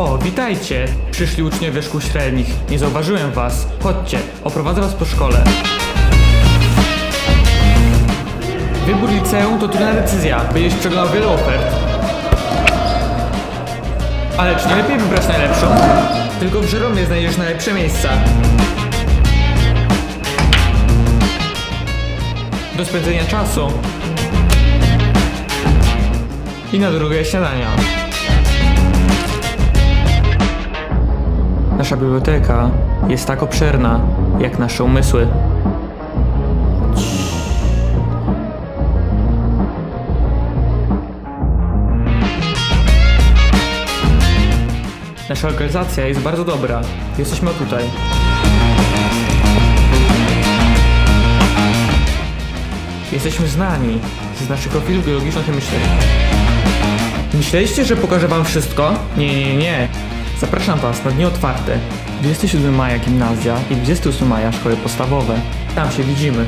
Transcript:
O, witajcie! Przyszli uczniowie szkół średnich. Nie zauważyłem was. Chodźcie, oprowadzę was po szkole. Wybór liceum to trudna decyzja. Będziesz przeglądał wiele ofert. Ale czy nie lepiej wybrać najlepszą? Tylko w Żeromie znajdziesz najlepsze miejsca. Do spędzenia czasu. I na drogę śniadania. Nasza biblioteka jest tak obszerna, jak nasze umysły. Nasza lokalizacja jest bardzo dobra. Jesteśmy tutaj. Jesteśmy znani z naszych profilów geologicznych i myślenia. Myśleliście, że pokażę wam wszystko? Nie, nie, nie. Zapraszam was na dni otwarte. 27 maja gimnazja i 28 maja szkoły podstawowe. Tam się widzimy.